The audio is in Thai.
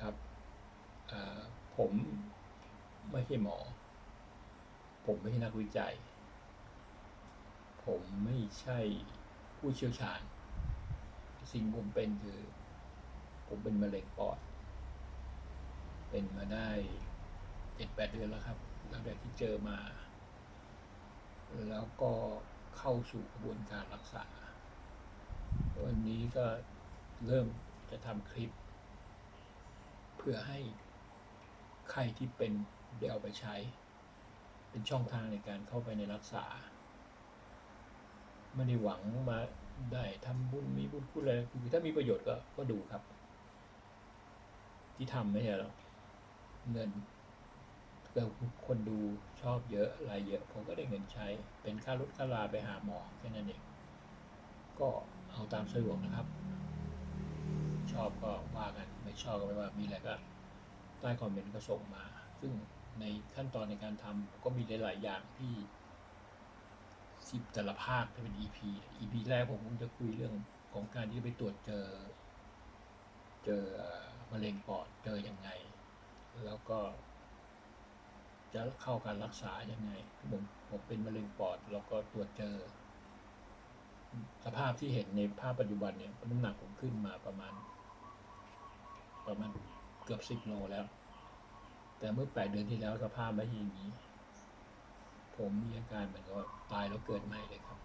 ครับผมไม่ใช่หมอ ผมไม่ใช่นักวิจัย ผมไม่ใช่ผู้เชี่ยวชาญ สิ่งผมเป็นคือ ผมเป็นมะเร็งปอด เป็นมาได้เจ็ดแปดเดือนแล้วครับตั้งแต่ที่เจอมา แล้วก็เข้าสู่กระบวนการรักษา วันนี้ก็เริ่มจะทำคลิป พื่อให้ใครที่เป็นได้เอาไปใช้ เป็นช่องทางในการเข้าไปในรักษา ไม่ได้หวังมาได้ทำบุญมีบุญคุณอะไรคือถ้ามีประโยชน์ก็ก็ดูครับ ที่ทำไม่ใช่หรอกเงินเกิดคนดูชอบเยอะรายเยอะ ผมก็ได้เงินใช้ เป็นค่ารถค่าลาไปหาหมอแค่นั้นเอง ก็เอาตามสะดวกนะครับ ชอบก็ว่ากันไม่ชอบก็ไม่ว่ามีอะไรก็ใต้คอมเมนต์ก็ส่งมา ซึ่งในขั้นตอนในการทำก็มีหลาย ๆ อย่างที่สิบแต่ละภาคจะเป็น EP EP แรกผมคงจะคุยเรื่องของการที่ไปตรวจเจอ เจอมะเร็งปอดเจอยังไง แล้วก็ จะเข้าการรักษายังไงผมผมเป็นมะเร็งปอด แล้วก็ตรวจเจอ สภาพที่เห็นในภาพปัจจุบันเนี่ยน้ำหนักผมขึ้นมาประมาณ ประมาณเกือบสิบโลแล้ว แต่เมื่อแปดเดือนที่แล้วสภาพไม่ใช่อย่างนี้ ผมมีอาการเหมือนกับตายแล้วเกิดใหม่เลยครับ